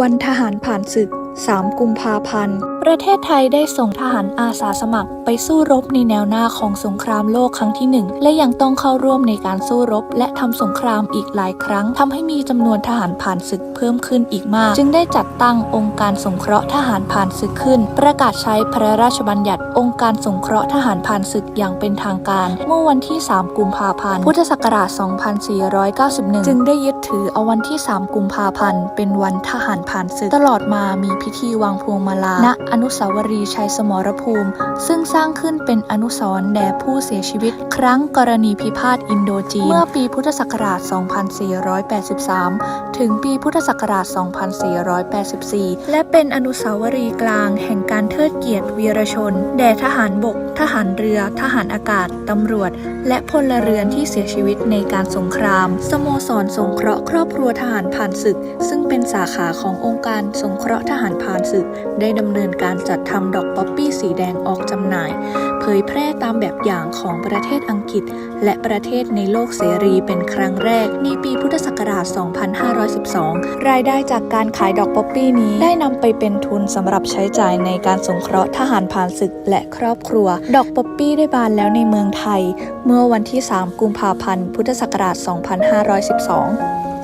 วันทหารผ่านศึก 3 กุมภาพันธ์ ประเทศไทยได้ส่งทหารอาสาสมัคร ไปสู้รบในแนวหน้าของสงครามโลกครั้งที่หนึ่งและยังต้องเข้าร่วมในการสู้รบ และทำสงครามอีกหลายครั้งทำให้มีจำนวนทหารผ่านศึกเพิ่มขึ้นอีกมาก จึงได้จัดตั้งองค์การสงเคราะห์ทหารผ่านศึกขึ้น ประกาศใช้พระราชบัญญัติ องค์การสงเคราะห์ทหารผ่านศึกอย่างเป็นทางการ เมื่อวันที่ 3 กุมภาพันธ์พุทธศักราช 2491 จึงได้ยึดถือเอาวันที่ 3 กุมภาพันธ์เป็นวันทหารผ่านศึกตลอดมามีพิธีวางพวงมาลา ณ อนุสาวรีย์ชัยสมรภูมิ ซึ่งสร้างขึ้นเป็นอนุสรณ์แด่ผู้เสียชีวิต ครั้งกรณีพิพาทอินโดจีน เมื่อปีพุทธศักราช 2483 ถึงปีพุทธศักราช 2484 และเป็นอนุสาวรีย์กลางแห่งการเทิดเกียรติวีรชน แด่ทหารบก ทหารเรือ ทหารอากาศ ตำรวจ และพลเรือนที่เสียชีวิตในการสงคราม สโมสรสงเคราะห์ครอบครัวทหารผ่านศึก ซึ่งเป็นสาขาขององค์การสงเคราะห์ทหารผ่านศึก ได้ดำเนินการจัดทำดอกป๊อปปี้สีแดงออกจำหน่าย ยแพร่ตามแบบอย่างของประเทศอังกฤษ และประเทศในโลกเสรีเป็นครั้งแรก ในปีพุทธศักราช 2512 รายได้จากการขายดอกป๊อปปี้นี้ ได้นำไปเป็นทุนสำหรับใช้จ่ายในการสงเคราะห์ทหารผ่านศึกและครอบครัว ดอกป๊อปปี้ได้บานแล้วในเมืองไทย เมื่อวันที่ 3 กุมภาพันธ์ พุทธศักราช 2512